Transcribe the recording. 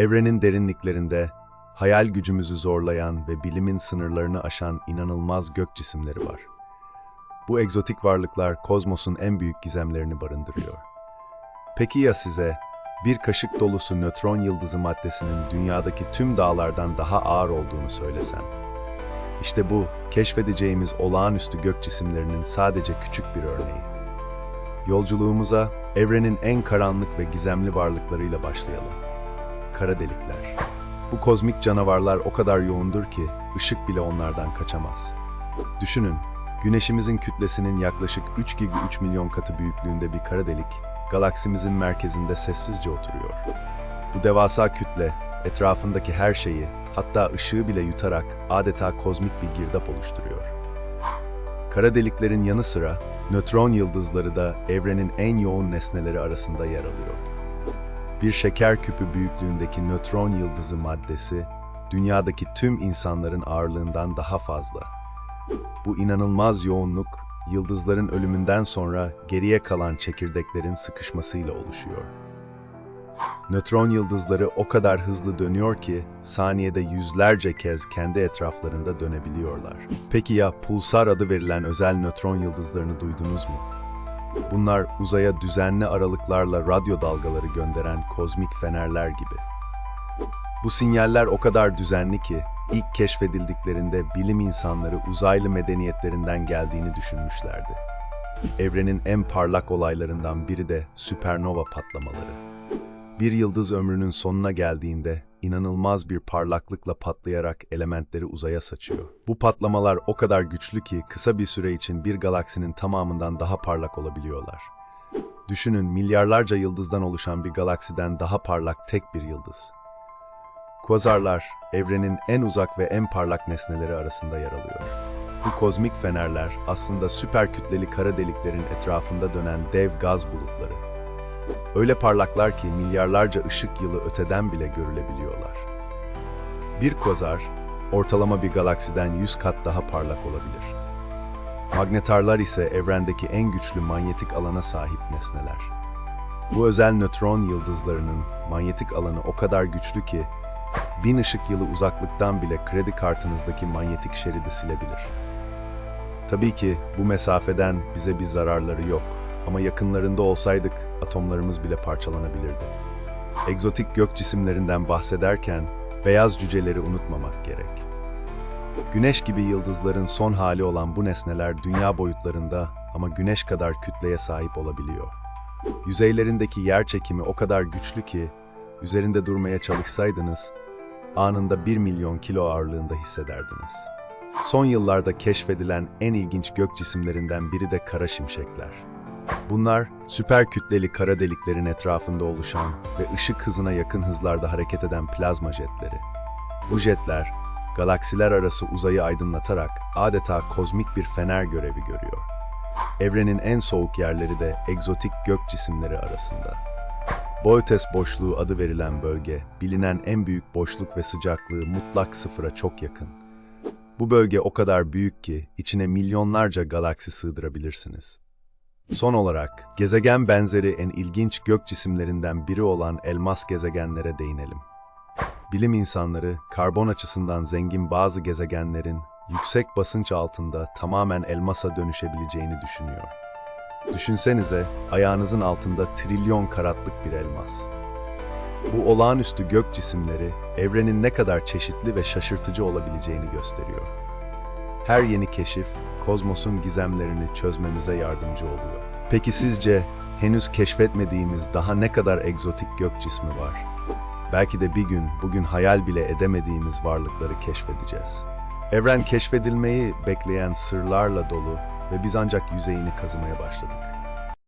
Evrenin derinliklerinde hayal gücümüzü zorlayan ve bilimin sınırlarını aşan inanılmaz gök cisimleri var. Bu egzotik varlıklar kozmosun en büyük gizemlerini barındırıyor. Peki ya size bir kaşık dolusu nötron yıldızı maddesinin dünyadaki tüm dağlardan daha ağır olduğunu söylesem? İşte bu, keşfedeceğimiz olağanüstü gök cisimlerinin sadece küçük bir örneği. Yolculuğumuza evrenin en karanlık ve gizemli varlıklarıyla başlayalım. Kara delikler. Bu kozmik canavarlar o kadar yoğundur ki ışık bile onlardan kaçamaz. Düşünün, Güneşimizin kütlesinin yaklaşık 3,3 milyon katı büyüklüğünde bir kara delik, galaksimizin merkezinde sessizce oturuyor. Bu devasa kütle, etrafındaki her şeyi, hatta ışığı bile yutarak adeta kozmik bir girdap oluşturuyor. Kara deliklerin yanı sıra, nötron yıldızları da evrenin en yoğun nesneleri arasında yer alıyor. Bir şeker küpü büyüklüğündeki nötron yıldızı maddesi, dünyadaki tüm insanların ağırlığından daha fazla. Bu inanılmaz yoğunluk, yıldızların ölümünden sonra geriye kalan çekirdeklerin sıkışmasıyla oluşuyor. Nötron yıldızları o kadar hızlı dönüyor ki saniyede yüzlerce kez kendi etraflarında dönebiliyorlar. Peki ya pulsar adı verilen özel nötron yıldızlarını duydunuz mu? Bunlar uzaya düzenli aralıklarla radyo dalgaları gönderen kozmik fenerler gibi. Bu sinyaller o kadar düzenli ki ilk keşfedildiklerinde bilim insanları uzaylı medeniyetlerinden geldiğini düşünmüşlerdi. Evrenin en parlak olaylarından biri de süpernova patlamaları. Bir yıldız ömrünün sonuna geldiğinde inanılmaz bir parlaklıkla patlayarak elementleri uzaya saçıyor. Bu patlamalar o kadar güçlü ki kısa bir süre için bir galaksinin tamamından daha parlak olabiliyorlar. Düşünün milyarlarca yıldızdan oluşan bir galaksiden daha parlak tek bir yıldız. Kuazarlar, evrenin en uzak ve en parlak nesneleri arasında yer alıyor. Bu kozmik fenerler aslında süper kütleli kara deliklerin etrafında dönen dev gaz bulutları. Öyle parlaklar ki milyarlarca ışık yılı öteden bile görülebiliyorlar. Bir kuazar, ortalama bir galaksiden 100 kat daha parlak olabilir. Magnetarlar ise evrendeki en güçlü manyetik alana sahip nesneler. Bu özel nötron yıldızlarının manyetik alanı o kadar güçlü ki bin ışık yılı uzaklıktan bile kredi kartınızdaki manyetik şeridi silebilir. Tabii ki bu mesafeden bize bir zararları yok ama yakınlarında olsaydık atomlarımız bile parçalanabilirdi. Egzotik gök cisimlerinden bahsederken beyaz cüceleri unutmamak gerek. Güneş gibi yıldızların son hali olan bu nesneler dünya boyutlarında ama güneş kadar kütleye sahip olabiliyor. Yüzeylerindeki yer çekimi o kadar güçlü ki üzerinde durmaya çalışsaydınız anında 1 milyon kilo ağırlığında hissederdiniz. Son yıllarda keşfedilen en ilginç gök cisimlerinden biri de kara şimşekler. Bunlar süper kütleli kara deliklerin etrafında oluşan ve ışık hızına yakın hızlarda hareket eden plazma jetleri. Bu jetler galaksiler arası uzayı aydınlatarak adeta kozmik bir fener görevi görüyor. Evrenin en soğuk yerleri de egzotik gök cisimleri arasında. Boötes boşluğu adı verilen bölge, bilinen en büyük boşluk ve sıcaklığı mutlak sıfıra çok yakın. Bu bölge o kadar büyük ki içine milyonlarca galaksi sığdırabilirsiniz. Son olarak, gezegen benzeri en ilginç gök cisimlerinden biri olan elmas gezegenlere değinelim. Bilim insanları, karbon açısından zengin bazı gezegenlerin yüksek basınç altında tamamen elmasa dönüşebileceğini düşünüyor. Düşünsenize, ayağınızın altında trilyon karatlık bir elmas. Bu olağanüstü gök cisimleri, evrenin ne kadar çeşitli ve şaşırtıcı olabileceğini gösteriyor. Her yeni keşif, kozmosun gizemlerini çözmemize yardımcı oluyor. Peki sizce henüz keşfetmediğimiz daha ne kadar egzotik gök cismi var? Belki de bir gün bugün hayal bile edemediğimiz varlıkları keşfedeceğiz. Evren keşfedilmeyi bekleyen sırlarla dolu ve biz ancak yüzeyini kazımaya başladık.